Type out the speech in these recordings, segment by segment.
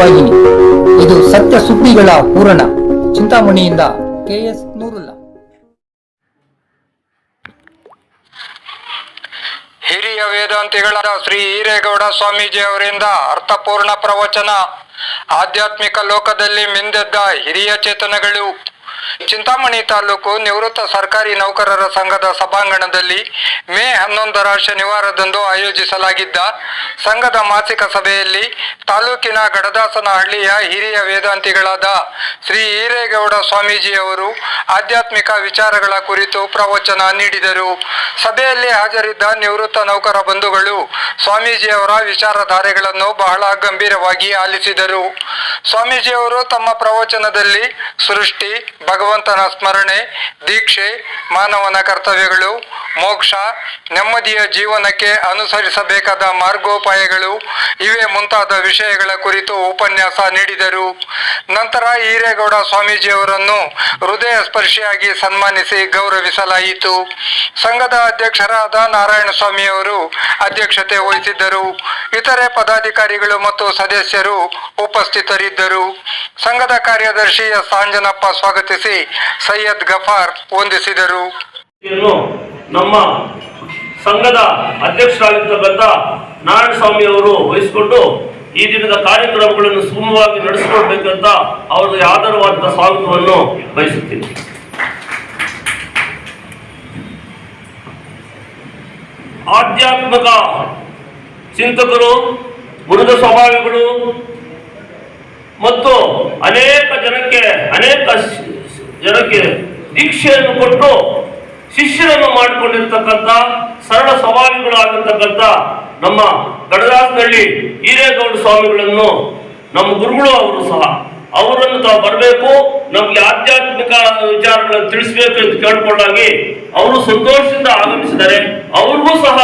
ಸುದ್ದಿವಾಹಿನಿ ಇದು ಸತ್ಯ ಸುದ್ದಿಗಳ ಪೂರಣ ಚಿಂತಾಮಣಿಯಿಂದ ಕೆಎಸ್ ನೂರುಲ್ಲಾ. ಹಿರಿಯ ವೇದಾಂತಿಗಳಾದ ಶ್ರೀ ಹಿರೇಗೌಡ ಸ್ವಾಮೀಜಿ ಅವರಿಂದ ಅರ್ಥಪೂರ್ಣ ಪ್ರವಚನ. ಆಧ್ಯಾತ್ಮಿಕ ಲೋಕದಲ್ಲಿ ಮಿಂದೆದ್ದ ಹಿರಿಯ ಚೇತನಗಳು ಚಿಂತಾಮಣಿ ತಾಲೂಕು ನಿವೃತ್ತ ಸರ್ಕಾರಿ ನೌಕರರ ಸಂಘದ ಸಭಾಂಗಣದಲ್ಲಿ ಮೇ ಹನ್ನೊಂದರ ಶನಿವಾರದಂದು ಆಯೋಜಿಸಲಾಗಿದ್ದ ಸಂಘದ ಮಾಸಿಕ ಸಭೆಯಲ್ಲಿ ತಾಲೂಕಿನ ಗಡದಾಸನಹಳ್ಳಿಯ ಹಿರಿಯ ವೇದಾಂತಿಗಳಾದ ಶ್ರೀ ಈರೇಗೌಡ ಸ್ವಾಮೀಜಿ ಅವರು ಆಧ್ಯಾತ್ಮಿಕ ವಿಚಾರಗಳ ಕುರಿತು ಪ್ರವಚನ ನೀಡಿದರು. ಸಭೆಯಲ್ಲಿ ಹಾಜರಿದ್ದ ನಿವೃತ್ತ ನೌಕರ ಬಂಧುಗಳು ಸ್ವಾಮೀಜಿಯವರ ವಿಚಾರಧಾರೆಗಳನ್ನು ಬಹಳ ಗಂಭೀರವಾಗಿ ಆಲಿಸಿದರು. ಸ್ವಾಮೀಜಿಯವರು ತಮ್ಮ ಪ್ರವಚನದಲ್ಲಿ ಸೃಷ್ಟಿ ಭಗವಂತನ ಸ್ಮರಣೆ, ದೀಕ್ಷೆ, ಮಾನವನ ಕರ್ತವ್ಯಗಳು, ಮೋಕ್ಷ, ನೆಮ್ಮದಿಯ ಜೀವನಕ್ಕೆ ಅನುಸರಿಸಬೇಕಾದ ಮಾರ್ಗೋಪಾಯಗಳು, ಇವೇ ಮುಂತಾದ ವಿಷಯಗಳ ಕುರಿತು ಉಪನ್ಯಾಸ ನೀಡಿದರು. ನಂತರ ಈರೇಗೌಡ ಸ್ವಾಮೀಜಿಯವರನ್ನು ಹೃದಯ ಸ್ಪರ್ಶಿಯಾಗಿ ಸನ್ಮಾನಿಸಿ ಗೌರವಿಸಲಾಯಿತು. ಸಂಘದ ಅಧ್ಯಕ್ಷರಾದ ನಾರಾಯಣ ಸ್ವಾಮಿಯವರು ಅಧ್ಯಕ್ಷತೆ ವಹಿಸಿದ್ದರು. ಇತರೆ ಪದಾಧಿಕಾರಿಗಳು ಮತ್ತು ಸದಸ್ಯರು ಉಪಸ್ಥಿತರಿದ್ದರು. ಸಂಘದ ಕಾರ್ಯದರ್ಶಿ ಎಸ್. ಆಂಜನಪ್ಪ ಸ್ವಾಗತಿಸಿ ಸೈಯದ್ ಗಫಾರ್ ವಂದಿಸಿದರು. ನಮ್ಮ ಸಂಘದ ಅಧ್ಯಕ್ಷರಾಗಿರ್ತಕ್ಕಂಥ ನಾರಾಯಣ ಸ್ವಾಮಿ ಅವರು ವಹಿಸಿಕೊಂಡು ಈ ದಿನದ ಕಾರ್ಯಕ್ರಮಗಳನ್ನು ಸುಗಮವಾಗಿ ನಡೆಸಿಕೊಡ್ಬೇಕಂತ ಅವರಿಗೆ ಆಧಾರವಾದ ಸ್ವಾಗತವನ್ನು ಬಯಸುತ್ತೇನೆ. ಆಧ್ಯಾತ್ಮಿಕ ಚಿಂತಕರು ಮೃದ ಸ್ವಭಾವಿಗಳು ಮತ್ತು ಅನೇಕ ಜನಕ್ಕೆ ಅನೇಕ ಜನಕ್ಕೆ ದೀಕ್ಷೆಯನ್ನು ಕೊಟ್ಟು ಶಿಷ್ಯರನ್ನು ಮಾಡಿಕೊಂಡಿರ್ತಕ್ಕಂಥ ಸರಳ ಸ್ವಭಾವಿಗಳಾಗಿರ್ತಕ್ಕಂಥ ನಮ್ಮ ಗಡದಾಸನಹಳ್ಳಿ ಹಿರೇಗೌಡ ಸ್ವಾಮಿಗಳನ್ನು ನಮ್ಮ ಗುರುಗಳು ಅವರು ಸಹ, ಅವರನ್ನು ತಾವು ಬರಬೇಕು, ನಮಗೆ ಆಧ್ಯಾತ್ಮಿಕ ವಿಚಾರಗಳನ್ನು ತಿಳಿಸಬೇಕು ಎಂದು ಕೇಳ್ಕೊಂಡಾಗಿ ಅವರು ಸಂತೋಷದಿಂದ ಆಗಮಿಸಿದರೆ ಅವ್ರಿಗೂ ಸಹ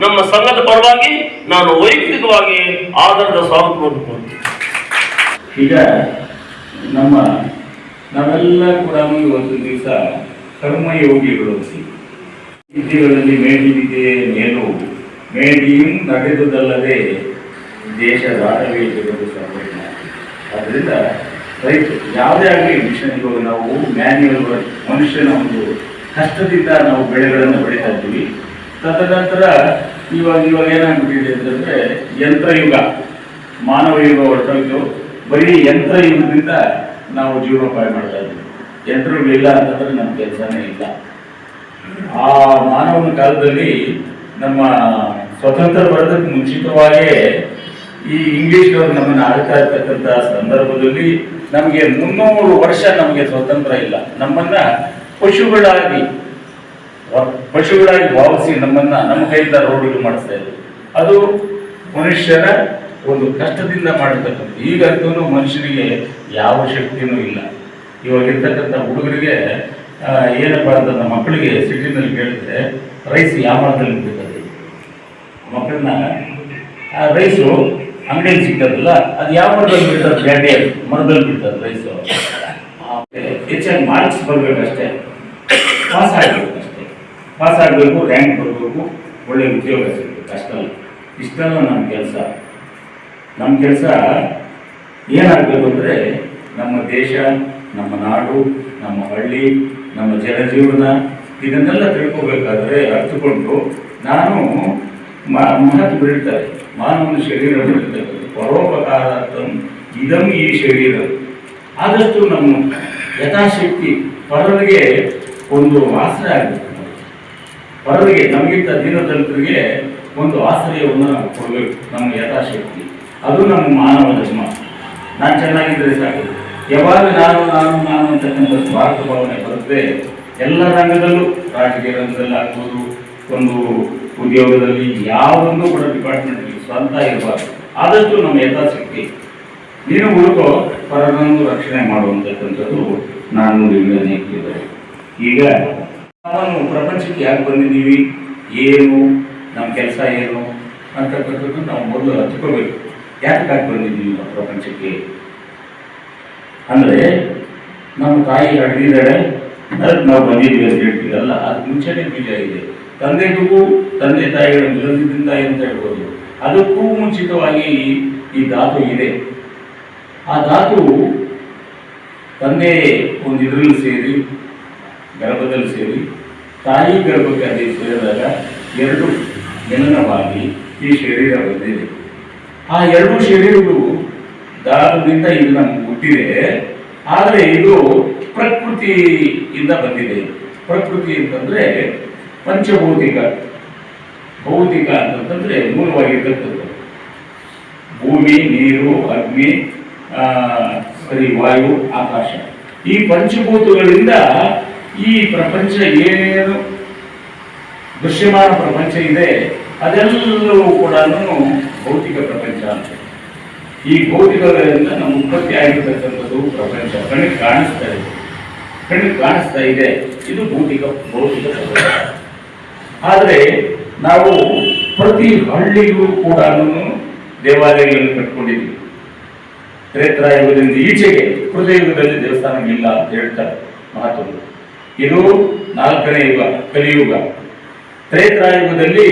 ನಮ್ಮ ಸಂಘದ ಪರವಾಗಿ ನಾನು ವೈಯಕ್ತಿಕವಾಗಿ ಆಧಾರದ ಸ್ವಾಗತವನ್ನು ಈಗ ನಮ್ಮ ನಾವೆಲ್ಲ ಕೂಡ ಒಂದು ದಿವಸ ಕರ್ಮಯೋಗಿಗಳು ವಿದ್ಯೆಗಳಲ್ಲಿ ಮೇಲಿದೆ ಮೇಲು, ಮೇಲಿಯೂ ನಡೆದುದಲ್ಲದೆ ದೇಶದಾಡವೇ ಜಗತ್ತು ಸಂರಕ್ಷಣೆ ಅದರಿಂದ ರೈತರು, ಯಾವುದೇ ಆಗಲಿ ಮಿಷನ್ ನಾವು ಮ್ಯಾನ್ಯುವಲ್ ವರ್ಕ್ ಮನುಷ್ಯನ ಒಂದು ಕಷ್ಟದಿಂದ ನಾವು ಬೆಳೆಗಳನ್ನು ಬೆಳೀತಾ ಇದ್ದೀವಿ. ತದನಂತರ ಇವಾಗ ಇವಾಗ ಏನಾಗ್ಬಿಟ್ಟಿದೆ ಅಂತಂದರೆ ಯಂತ್ರಯುಗ ಮಾನವ ಯುಗ ಹೊರಟೋಯ್ತು. ಬರೀ ಯಂತ್ರ ಯುಗದಿಂದ ನಾವು ಜೀವನೋಪಾಯ ಮಾಡ್ತಾ ಇದ್ದೀವಿ. ಯಂತ್ರಗಳಿಲ್ಲ ಅಂತಂದ್ರೆ ನಮ್ಮ ಕೆಲಸನೇ ಇಲ್ಲ. ಆ ಮಾನವನ ಕಾಲದಲ್ಲಿ ನಮ್ಮ ಸ್ವತಂತ್ರ ಬರೋದಕ್ಕೆ ಮುಂಚಿತವಾಗೇ ಈ ಇಂಗ್ಲಿಷ್ನವರು ನಮ್ಮನ್ನು ಆಳ್ತಾ ಇರ್ತಕ್ಕಂಥ ಸಂದರ್ಭದಲ್ಲಿ ನಮಗೆ ಮುನ್ನೂರು ವರ್ಷ ನಮಗೆ ಸ್ವತಂತ್ರ ಇಲ್ಲ. ನಮ್ಮನ್ನ ಪಶುಗಳಾಗಿ ಪಶುಗಳಾಗಿ ಭಾವಿಸಿ ನಮ್ಮನ್ನ ನಮ್ಮ ಕೈಯಿಂದ ರೋಡ್ಗಳು ಮಾಡಿಸ್ತಾ ಇದ್ರು. ಅದು ಮನುಷ್ಯರ ಒಂದು ಕಷ್ಟದಿಂದ ಮಾಡಿರ್ತಕ್ಕಂಥ ಈಗಂತೂ ಮನುಷ್ಯನಿಗೆ ಯಾವ ಶಕ್ತಿಯೂ ಇಲ್ಲ. ಇವಾಗಿರ್ತಕ್ಕಂಥ ಹುಡುಗರಿಗೆ ಏನಪ್ಪ ಅಂತಂದ್ರೆ ಮಕ್ಕಳಿಗೆ ಸಿಟಿನಲ್ಲಿ ಕೇಳಿದ್ರೆ ರೈಸ್ ಯಾಮರದಲ್ಲಿ ಬಿಡ್ತದೆ ಮಕ್ಕಳನ್ನ, ಆ ರೈಸು ಅಂಗಡಿಯಲ್ಲಿ ಸಿಗ್ತದಲ್ಲ, ಅದು ಯಾವ ಮರದಲ್ಲಿ ಬಿಡ್ತಾರೆ ಗಡ್ಡೆ ಮರದಲ್ಲಿ ಬಿಡ್ತಾರೆ ರೈಸು ಹೆಚ್ಚಾಗಿ ಮಾರ್ಕ್ಸ್ ಬರಬೇಕಷ್ಟೇ ಪಾಸ್ ಆಗಬೇಕಷ್ಟೇ ಪಾಸ್ ಆಗಬೇಕು ರ್ಯಾಂಕ್ ಬರಬೇಕು, ಒಳ್ಳೆ ಉದ್ಯೋಗ ಸಿಗಬೇಕು ಅಷ್ಟಲ್ಲ. ಇಷ್ಟಲ್ಲ ನಮ್ಮ ಕೆಲಸ. ನಮ್ಮ ಕೆಲಸ ಏನಾಗಬೇಕು ಅಂದರೆ ನಮ್ಮ ದೇಶ, ನಮ್ಮ ನಾಡು, ನಮ್ಮ ಹಳ್ಳಿ, ನಮ್ಮ ಜನಜೀವನ ಇದನ್ನೆಲ್ಲ ತಿಳ್ಕೋಬೇಕಾದ್ರೆ ಅರ್ಥಕೊಂಡು ನಾನು ಮಹತ್ವ ಮಹತ್ ಬೀಳ್ತಾರೆ ಮಾನವನ ಶರೀರ ಬೀಳ್ತಕ್ಕಂಥ ಪರೋಪಕಾರ ಇದಂ ಈ ಶರೀರ. ಆದಷ್ಟು ನಮ್ಮ ಯಥಾಶಕ್ತಿ ಪರರಿಗೆ ಒಂದು ಆಶ್ರಯ ಆಗಬೇಕು. ಪರರಿಗೆ ನಮಗಿಂತ ದೀನದಲಿತರಿಗೆ ಒಂದು ಆಶ್ರಯವನ್ನು ನಾವು ಕೊಡಬೇಕು. ನಮ್ಮ ಯಥಾಶಕ್ತಿ. ಅದು ನಮ್ಮ ಮಾನವ ಧರ್ಮ. ನಾನು ಚೆನ್ನಾಗಿದ್ದರೆ ಸಾಕು. ಯಾವಾಗ ನಾನು ನಾನು ನಾನು ಅಂತಕ್ಕಂಥ ಸ್ವಾರ್ಥ ಭಾವನೆ ಬರುತ್ತೆ. ಎಲ್ಲ ರಂಗದಲ್ಲೂ ರಾಜಕೀಯ ರಂಗದಲ್ಲಿ ಆಗ್ಬೋದು, ಒಂದು ಉದ್ಯೋಗದಲ್ಲಿ ಯಾವೊಂದು ಕೂಡ ಡಿಪಾರ್ಟ್ಮೆಂಟ್ಗೆ ಸ್ವಂತ ಇರಬಾರ್ದು. ಆದಷ್ಟು ನಮ್ಮ ಯಥಾಶಕ್ತಿ. ನೀನು ಹುಡುಕೋ ಪರರನ್ನು ರಕ್ಷಣೆ ಮಾಡುವಂತಕ್ಕಂಥದ್ದು ನಾನು ನೀಡ್ತಿದ್ದಾರೆ ಈಗ ನಾವು ಪ್ರಪಂಚಕ್ಕೆ ಯಾಕೆ ಬಂದಿದ್ದೀವಿ? ಏನು? ನಮ್ಮ ಕೆಲಸ ಏನು? ಅಂತಕ್ಕಂಥದ್ದು ನಾವು ಮೊದಲು ಹಚ್ಕೋಬೇಕು ಯಾಕೆ ಬಂದಿದ್ದೀವಿ ನಾವು ಪ್ರಪಂಚಕ್ಕೆ? ಅಂದರೆ ನಮ್ಮ ತಾಯಿ ಅಡಗಿದ್ದಾಳೆ ಅದಕ್ಕೆ ನಾವು ಬಂದಿದ್ದೀವಿ ಅಂತ ಹೇಳ್ತೀವಲ್ಲ ಅದು ಮುಂಚೆನೇ ಬೀಜ ಇದೆ ತಂದೆಗೂ ತಂದೆ ತಾಯಿಗಳ ವಿರೋಧದಿಂದ ಅಂತ ಹೇಳ್ಬೋದು? ಅದಕ್ಕೂ ಮುಂಚಿತವಾಗಿ ಈ- ಈ ಧಾತು ಇದೆ. ಆ ಧಾತು ತಂದೆ ಒಂದು ಇದರಲ್ಲಿ ಸೇರಿ, ಗರ್ಭದಲ್ಲಿ ಸೇರಿ, ತಾಯಿ ಗರ್ಭಕ್ಕೆ ಅದೇ ಸೇರಿದಾಗ ಎರಡು ಜನನವಾಗಿ ಈ ಶರೀರ ಬಂದಿದೆ. ಆ ಎರಡು ಶರೀರಗಳು ದಾರದಿಂದ ಇದು ನಮ್ಗೆ ಹುಟ್ಟಿದೆ. ಆದರೆ ಇದು ಪ್ರಕೃತಿಯಿಂದ ಬಂದಿದೆ. ಪ್ರಕೃತಿ ಅಂತಂದ್ರೆ ಪಂಚಭೌತಿಕ. ಭೌತಿಕ ಅಂತಂದ್ರೆ ಮೂಲವಾಗಿರ್ತಕ್ಕಂಥದ್ದು. ಭೂಮಿ, ನೀರು, ಅಗ್ನಿ ಸರಿ, ವಾಯು, ಆಕಾಶ. ಈ ಪಂಚಭೂತಗಳಿಂದ ಈ ಪ್ರಪಂಚ ಏನೇನು ದೃಶ್ಯಮಾನ ಪ್ರಪಂಚ ಇದೆ ಅದೆಲ್ಲವೂ ಕೂಡ ಭೌತಿಕ ಪ್ರಪಂಚ. ಈ ಭೌತಿಕಗಳಿಂದ ನಮ್ಮ ಉತ್ಪತ್ತಿ ಆಗಿರ್ತಕ್ಕಂಥದ್ದು ಪ್ರಪಂಚ. ಕಣ್ಣಿಗೆ ಕಾಣಿಸ್ತಾ ಇದೆ. ಕಣ್ಣಿಗೆ ಕಾಣಿಸ್ತಾ ಇದೆ. ಇದು ಭೌತಿಕ ಭೌತಿಕ ಪ್ರಪಂಚ. ಆದರೆ ನಾವು ಪ್ರತಿ ಹಳ್ಳಿಗೂ ಕೂಡ ದೇವಾಲಯಗಳನ್ನು ಕಟ್ಕೊಂಡಿದ್ವಿ. ತ್ರೇತ್ರ ಯುಗದಿಂದ ಈಚೆಗೆ ಕೃತಯುಗದಲ್ಲಿ ದೇವಸ್ಥಾನ ಇಲ್ಲ ಅಂತ ಹೇಳ್ತಾರೆ ಮಹತ್ವ ಇದು ನಾಲ್ಕನೇ ಯುಗ, ಕಲಿಯುಗ. ತ್ರೇತಾಯುಗದಲ್ಲಿ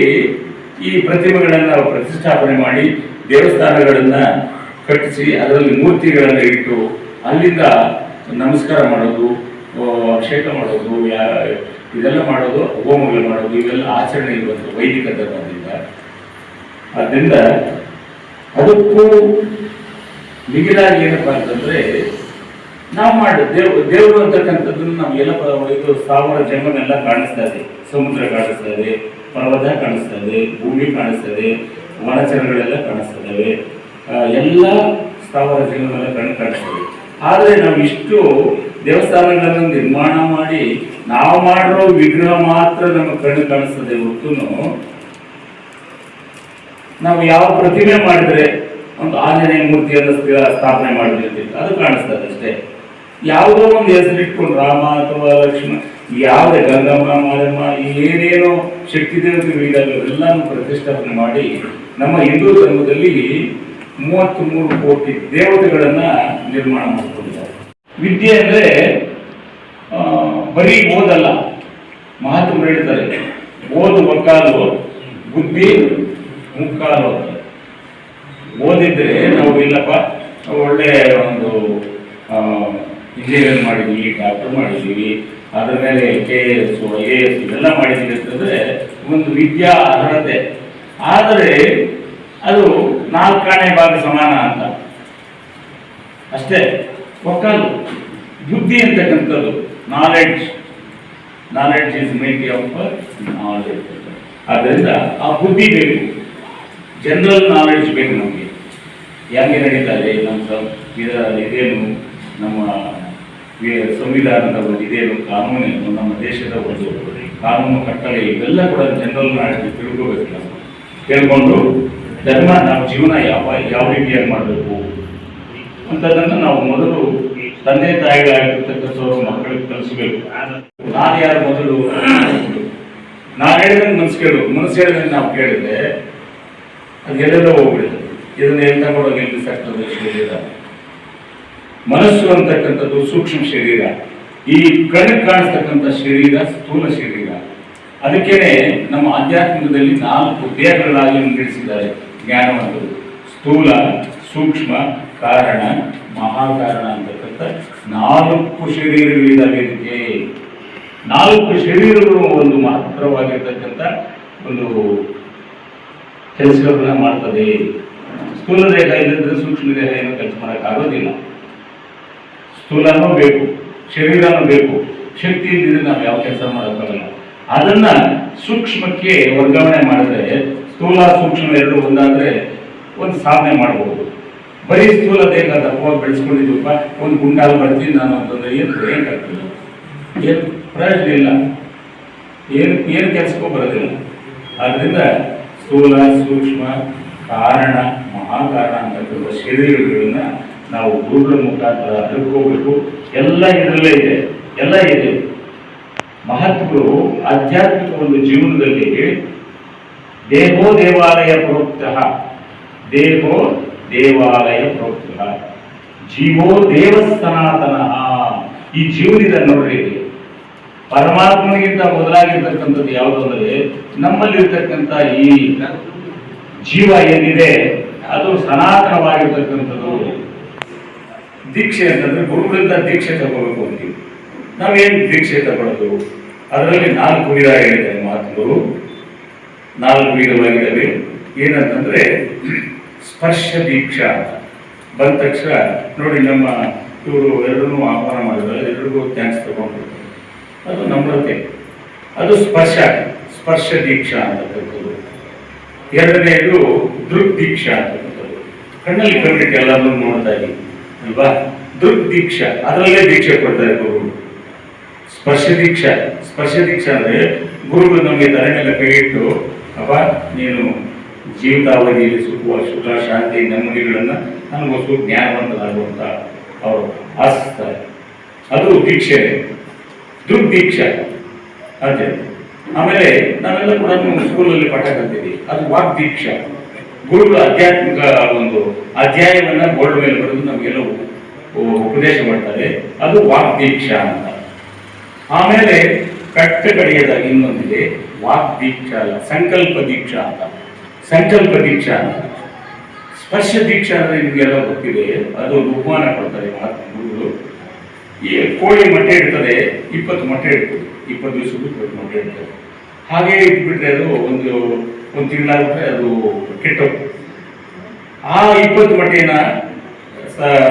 ಈ ಪ್ರತಿಮೆಗಳನ್ನು ನಾವು ಪ್ರತಿಷ್ಠಾಪನೆ ಮಾಡಿ ದೇವಸ್ಥಾನಗಳನ್ನು ಕಟ್ಟಿಸಿ ಅದರಲ್ಲಿ ಮೂರ್ತಿಗಳನ್ನ ಇಟ್ಟು ಅಲ್ಲಿಂದ ನಮಸ್ಕಾರ ಮಾಡೋದು ಅಭಿಷೇಕ ಮಾಡೋದು ಯಾ ಇದೆಲ್ಲ ಮಾಡೋದು, ಹೋಮಗಳು ಮಾಡೋದು, ಇವೆಲ್ಲ ಆಚರಣೆ ಇರುವಂಥ ವೈದಿಕ ಧರ್ಮದಿಂದ. ಆದ್ದರಿಂದ ಅದಕ್ಕೂ ಮಿಗಿಲಾಗಿ ಏನಪ್ಪಾ ಅಂತಂದ್ರೆ ನಾವು ಮಾಡಿ, ದೇವ್, ದೇವರು ಅಂತಕ್ಕಂಥದ್ದನ್ನು ನಮಗೆಲ್ಲ ಇದು ಸಾವಿರ ಜನ್ಮನೆಲ್ಲ ಕಾಣಿಸ್ತಾ ಇದೆ. ಸಮುದ್ರ ಕಾಣಿಸ್ತಾ ಇದೆ, ಪರ್ವತ ಕಾಣಿಸ್ತಾ ಇದೆ, ಭೂಮಿ ಕಾಣಿಸ್ತಾ ಇದೆ, ವನಚರಗಳೆಲ್ಲ ಕಾಣಿಸ್ತಾ ಇದಾವೆ ಎಲ್ಲ ಸ್ಥಾವರ ಕಣ್ಣು ಕಾಣಿಸ್ತಾ ಆದರೆ ನಾವು ಇಷ್ಟು ದೇವಸ್ಥಾನಗಳನ್ನು ನಿರ್ಮಾಣ ಮಾಡಿ ನಾವು ಮಾಡಿರೋ ವಿಗ್ರಹ ಮಾತ್ರ ನಮ್ಮ ಕಣ್ಣು ಕಾಣಿಸ್ತದೆ ಹೊರತು ನಾವು ಯಾವ ಪ್ರತಿಮೆ ಮಾಡಿದ್ರೆ ಒಂದು ಆಂಜನೇಯ ಮೂರ್ತಿಯನ್ನು ಸ್ಥಾಪನೆ ಮಾಡಿದ್ವಿ ಅದು ಕಾಣಿಸ್ತದೆ ಅಷ್ಟೇ. ಯಾವುದೋ ಒಂದು ಹೆಸರಿಟ್ಕೊಂಡು ರಾಮ ಅಥವಾ ಲಕ್ಷ್ಮಣ, ಯಾವುದೇ ಗಂಗಮ್ಮ ಮಾರಮ್ಮ ಏನೇನೋ ಶಕ್ತಿ ದೇವತೆಗಳಿದ್ದಾವೆ ಎಲ್ಲಾನು ಪ್ರತಿಷ್ಠಾಪನೆ ಮಾಡಿ ನಮ್ಮ ಹಿಂದೂ ಧರ್ಮದಲ್ಲಿ ಮೂವತ್ತ್ ಮೂರು ಕೋಟಿ ದೇವತೆಗಳನ್ನ ನಿರ್ಮಾಣ ಮಾಡಿಕೊಂಡಿದ್ದಾರೆ. ವಿದ್ಯೆ ಅಂದ್ರೆ ಬರೀ ಓದಲ್ಲ ಮಹತ್ವ ಹೇಳ್ತಾರೆ. ಓದು ಒಕ್ಕಾಲು ಬುದ್ಧಿ ಮುಕ್ಕಾಲು ಓದಿದ್ರೆ ನಾವು ಇಲ್ಲಪ್ಪ ಒಳ್ಳೆ ಒಂದು ಇಂಜಿನಿಯರ್ ಮಾಡಿದ್ದೀವಿ ಡಾಕ್ಟರ್ ಮಾಡಿದ್ದೀವಿ ಅದರ ಮೇಲೆ K A S A S ಇದೆಲ್ಲ ಮಾಡಿದ್ದೀವಿ ಅಂತಂದ್ರೆ ಒಂದು ವಿದ್ಯಾ ಅರ್ಹತೆ. ಆದರೆ ಅದು ನಾಲ್ಕಾಣೆ ಭಾಗ ಸಮಾನ ಅಂತ. ಅಷ್ಟೇ ಒಕ್ಕಲು ಬುದ್ಧಿ ಅಂತಕ್ಕಂಥದ್ದು knowledge knowledge is make of knowledge ಆದ್ದರಿಂದ ಆ ಬುದ್ಧಿ ಬೇಕು. ಜನರಲ್ ನಾಲೆಡ್ಜ್ ಬೇಕು ನಮಗೆ. ಹೆಂಗೆ ನಡೀತಾರೆ ನಮ್ಮ ಇದರ ಇದೇನು? ನಮ್ಮ ಸಂವಿಧಾನದ ಒಂದು ಇದೇನು ಕಾನೂನೇನು ನಮ್ಮ ದೇಶದ ಒಂದು ಕಾನೂನು ಕಟ್ಟಳೆ, ಇವೆಲ್ಲ ಕೂಡ ಜನರಲ್ ನಾಲೆಡ್ಜ್ ತಿಳ್ಕೋಬೇಕು ನಾವು ತಿಳ್ಕೊಂಡು ಧರ್ಮ, ನಾವು ಜೀವನ ಯಾವ ಯಾವ ರೀತಿಯಾಗಿ ಮಾಡಬೇಕು? ಅಂತದನ್ನು ನಾವು ಮೊದಲು ತಂದೆ ತಾಯಿಗಳಾಗಿರ್ತಕ್ಕಂಥವ್ರು ಮಕ್ಕಳಿಗೆ ಕಲಿಸ್ಬೇಕು. ನಾನು ಯಾರು ಮೊದಲು? ನಾನು ಹೇಳಿದಂಗೆ ಮನಸ್ಸು ಕೇಳು. ಮನಸ್ಸು ಹೇಳಿದಂಗೆ ನಾವು ಕೇಳಿದ್ರೆ ಅದು ಎಲ್ಲೆಲ್ಲೋ ಹೋಗ್ಬಿಡುತ್ತೆ. ಇದನ್ನ ಎಂತ ಕೂಡ ಶರೀರ ಮನಸ್ಸು ಅಂತಕ್ಕಂಥದ್ದು ಸೂಕ್ಷ್ಮ ಶರೀರ. ಈ ಕಣ್ಣು ಕಾಣಿಸ್ತಕ್ಕಂಥ ಶರೀರ ಸ್ಥೂಲ ಶರೀರ. ಅದಕ್ಕೇನೆ ನಮ್ಮ ಆಧ್ಯಾತ್ಮಿಕದಲ್ಲಿ ನಾಲ್ಕು ದೇಹಗಳಾಗಿ ವಿಂಗಡಿಸಿದ್ದಾರೆ ಜ್ಞಾನವಂತರು. ಸ್ಥೂಲ, ಸೂಕ್ಷ್ಮ, ಕಾರಣ, ಮಹಾಕಾರಣ ಅಂತಕ್ಕಂಥ ನಾಲ್ಕು ಶರೀರಗಳಿದ್ದಾವೆ ಇದಕ್ಕೆ ನಾಲ್ಕು ಶರೀರಗಳು ಒಂದು ಮಹತ್ತರವಾಗಿರ್ತಕ್ಕಂಥ ಒಂದು ಕೆಲಸಗಳನ್ನ ಮಾಡ್ತದೆ. ಸ್ಥೂಲ ದೇಹ ಇಲ್ಲದ್ರೆ ಸೂಕ್ಷ್ಮ ದೇಹ ಏನು ಕೆಲಸ ಮಾಡೋಕ್ಕಾಗೋದಿಲ್ಲ. ಸ್ಥೂಲನೂ ಬೇಕು, ಶರೀರನೂ ಬೇಕು, ಶಕ್ತಿ ಇದ್ದಿದ್ರೆ ನಾವು ಯಾವ ಕೆಲಸ ಮಾಡೋಕ್ಕಾಗಲ್ಲ ಅದನ್ನ ಸೂಕ್ಷ್ಮಕ್ಕೆ ವರ್ಗಾವಣೆ ಮಾಡಿದ್ರೆ, ಸ್ಥೂಲ ಸೂಕ್ಷ್ಮ ಎರಡು ಒಂದಾದ್ರೆ ಒಂದು ಸಾಧನೆ ಮಾಡಬಹುದು ಬರೀ ಸ್ಥೂಲ ದೇಹ ದಪ್ಪವಾಗಿ ಬೆಳೆಸ್ಕೊಂಡಿದ್ವಪ್ಪ, ಒಂದು ಗುಂಡಾಲ್ ಬರ್ತೀನಿ ನಾನು ಅಂತಂದ್ರೆ ಏನು ಬ್ರೇಕ್ ಆಗ್ತದೆ? ಏನು ಪ್ರಯೋಜನ ಇಲ್ಲ. ಏನು ಏನು ಕೆಲಸಕ್ಕೂ ಬರೋದಿಲ್ಲ. ಆದ್ದರಿಂದ ಸ್ಥೂಲ ಸೂಕ್ಷ್ಮ ಕಾರಣ, ಮಹಾಕಾರಣ ಅಂತಕ್ಕಂಥ ಶರೀರಗಳನ್ನ ನಾವು ಗುರುಗಳ ಮುಖಾಂತರ ತಿಳ್ಕೋಬೇಕು ಎಲ್ಲ ಇದರಲ್ಲೇ ಇದೆ. ಎಲ್ಲ ಇದೆ. ಮಹತ್ವರು ಆಧ್ಯಾತ್ಮಿಕ ಒಂದು ಜೀವನದಲ್ಲಿ ದೇಹೋ ದೇವಾಲಯ ಪ್ರೋಕ್ತ. ದೇಹೋ ದೇವಾಲಯ ಪ್ರೋಕ್ತ. ಜೀವೋ ದೇವ ಸನಾತನ ಈ ಜೀವನಿದ ನೋಡ್ರಿ, ಪರಮಾತ್ಮನಿಗಿಂತ ಮೊದಲಾಗಿರ್ತಕ್ಕಂಥದ್ದು ಯಾವುದು ಅಂದ್ರೆ ನಮ್ಮಲ್ಲಿರ್ತಕ್ಕಂಥ ಈ ಜೀವ ಏನಿದೆ, ಅದು ಸನಾತನವಾಗಿರ್ತಕ್ಕಂಥದ್ದು. ದೀಕ್ಷೆ ಅಂತಂದ್ರೆ ಗುರುಗಳಿಂದ ದೀಕ್ಷೆ ತಗೋಬೇಕು ಅಂತೀವಿ. ನಾವೇನು ದೀಕ್ಷೆ ತಗೊಳ್ಳೋದು ಅದರಲ್ಲಿ ನಾಲ್ಕು ವಿಧ ಹೇಳಿದ್ದಾರೆ ಮಾತುಗಳು ನಾಲ್ಕು ವಿಧವಾಗಿದ್ದಾವೆ ಏನಂತಂದ್ರೆ ಸ್ಪರ್ಶ ದೀಕ್ಷಾ ಬಂದ ತಕ್ಷಣ ನೋಡಿ ನಮ್ಮ ಇವರು ಎರಡನ್ನೂ ಆಹ್ವಾನ ಮಾಡಿದ್ರೆ ಎಲ್ರಿಗೂ ಥ್ಯಾಂಕ್ಸ್ ತಗೊಂಡು ಅದು ನಮ್ರತೆ ಅದು ಸ್ಪರ್ಶ ಸ್ಪರ್ಶ ದೀಕ್ಷಾ ಅಂತಕ್ಕಂಥದ್ದು ಎರಡನೇದು ದೃಕ್ ದೀಕ್ಷಾ ಅಂತಕ್ಕಂಥದ್ದು ಕಣ್ಣಲ್ಲಿ ಕಣ್ಣಿಟ್ಟು ಎಲ್ಲರನ್ನೂ ನೋಡ್ತಾ ಇದ್ದೀವಿ. ಅಲ್ವಾ? ದೀಕ್ಷಾ, ಅದರಲ್ಲೇ ದೀಕ್ಷೆ ಕೊಡ್ತಾರೆ ಗುರುಗಳು ಸ್ಪರ್ಶ ದೀಕ್ಷಾ, ಸ್ಪರ್ಶ ದೀಕ್ಷೆ ಅಂದ್ರೆ ಗುರುಗಳು ನಮಗೆ ತಲೆ ಮೇಲೆ ಕೈ ಇಟ್ಟು, ಅಪ್ಪ, ನೀನು ಜೀವಿತಾವಧಿಯಲ್ಲಿ ಸುಖ ಸುಖ, ಶಾಂತಿ, ನೆಮ್ಮದಿಗಳನ್ನ ನನಗೋಸ್ಕರ ಜ್ಞಾನವಂತನಾಗುವಂತ ಅವರು ಆಶಿಸ್ತಾರೆ ಅದು ದೀಕ್ಷೆ. ದುರ್ದೀಕ್ಷೆ ಅಂತ ಆಮೇಲೆ ನಾವೆಲ್ಲ ಕೂಡ ಸ್ಕೂಲಲ್ಲಿ ಪಾಠ ಕಲ್ತೀವಿ ಅದು ವಾಕ್ ದೀಕ್ಷಾ ಗುರುಗಳು ಆಧ್ಯಾತ್ಮಿಕ ಒಂದು ಅಧ್ಯಾಯವನ್ನ ಗೋಲ್ಡ್ ಮೇಲೆ ಬರೆದು ನಮಗೆಲ್ಲ ಉಪದೇಶ ಮಾಡ್ತಾರೆ. ಅದು ವಾಕ್ ದೀಕ್ಷಾ ಅಂತ. ಆಮೇಲೆ ಕಟ್ಟ ಕಡೆಯದಾಗಿ ಇನ್ನೊಂದಿದೆ ವಾಕ್ ದೀಕ್ಷಾ ಅಲ್ಲ, ಸಂಕಲ್ಪ ದೀಕ್ಷಾ ಅಂತ. ಸಂಕಲ್ಪ ದೀಕ್ಷಾ ಅಂತ. ಸ್ಪರ್ಶ ದೀಕ್ಷಾ ಅಂದ್ರೆ ನಿಮಗೆಲ್ಲ ಗೊತ್ತಿದೆ, ಅದು ಒಂದು ಉಪಮಾನ ಕೊಡ್ತಾರೆ ಗುರುಗಳು. ಈ ಕೋಳಿ ಮೊಟ್ಟೆ ಇಡ್ತದೆ, ಇಪ್ಪತ್ತು ಮೊಟ್ಟೆ ಇಡ್ತದೆ. ಇಪ್ಪತ್ತು ದಿವಸಕ್ಕೂ ಇಪ್ಪತ್ತು ಮೊಟ್ಟೆ ಇಡ್ತದೆ. ಹಾಗೆ ಇಟ್ಬಿಟ್ರೆ ಅದು ಒಂದು ಒಂದು ತಿಂಗಳಾಗುತ್ತೆ ಅದು ಕೆಟ್ಟೋಗ್ತದೆ ಆ ಇಪ್ಪತ್ತು ಮೊಟ್ಟೆನ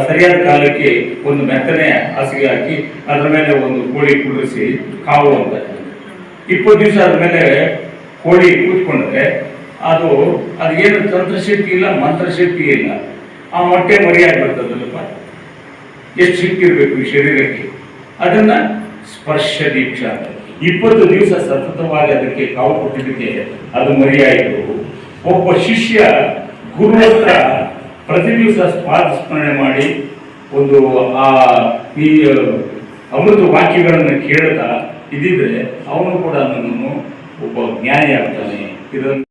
ಸರಿಯಾದ ಕಾಲಕ್ಕೆ ಒಂದು ಮೆತ್ತನೆ ಹಾಸಿಗೆ ಹಾಕಿ ಅದರ ಮೇಲೆ ಒಂದು ಕೋಳಿ ಕುಡಿಸಿ ಕಾವು ಅಂತ. ಇಪ್ಪತ್ತು ದಿವಸ ಆದ್ಮೇಲೆ ಕೋಳಿ ಕೂತ್ಕೊಂಡ್ರೆ ಅದು, ಅದೇನು ತಂತ್ರಶಕ್ತಿ ಇಲ್ಲ, ಮಂತ್ರಶಕ್ತಿ ಇಲ್ಲ. ಆ ಮೊಟ್ಟೆ ಮರಿಯಾಗಿ ಬರ್ತದಲ್ಲಪ್ಪ. ಎಷ್ಟು ಶಕ್ತಿ ಇರಬೇಕು ಈ ಶರೀರಕ್ಕೆ? ಅದನ್ನ ಸ್ಪರ್ಶ ದೀಕ್ಷಾ ಅಂತ. ಇಪ್ಪತ್ತು ದಿವಸ ಸತತವಾಗಿ ಅದಕ್ಕೆ ಕಾವು ಕೊಟ್ಟಿದ್ದಕ್ಕೆ ಅದು ಮರಿಯಾಯಿತು. ಒಬ್ಬ ಶಿಷ್ಯ ಗುರು ಹತ್ರ ಪ್ರತಿ ದಿವಸ ಸ್ಮರಣೆ ಮಾಡಿ ಒಂದು, ಆ, ಈ ಅಮೃತ ವಾಕ್ಯಗಳನ್ನು ಕೇಳ್ತಾ ಇದ್ದಿದ್ರೆ ಅವನು ಕೂಡ ನನ್ನನ್ನು ಒಬ್ಬ ಜ್ಞಾನಿ ಆಗ್ತಾನೆ ಇದನ್ನು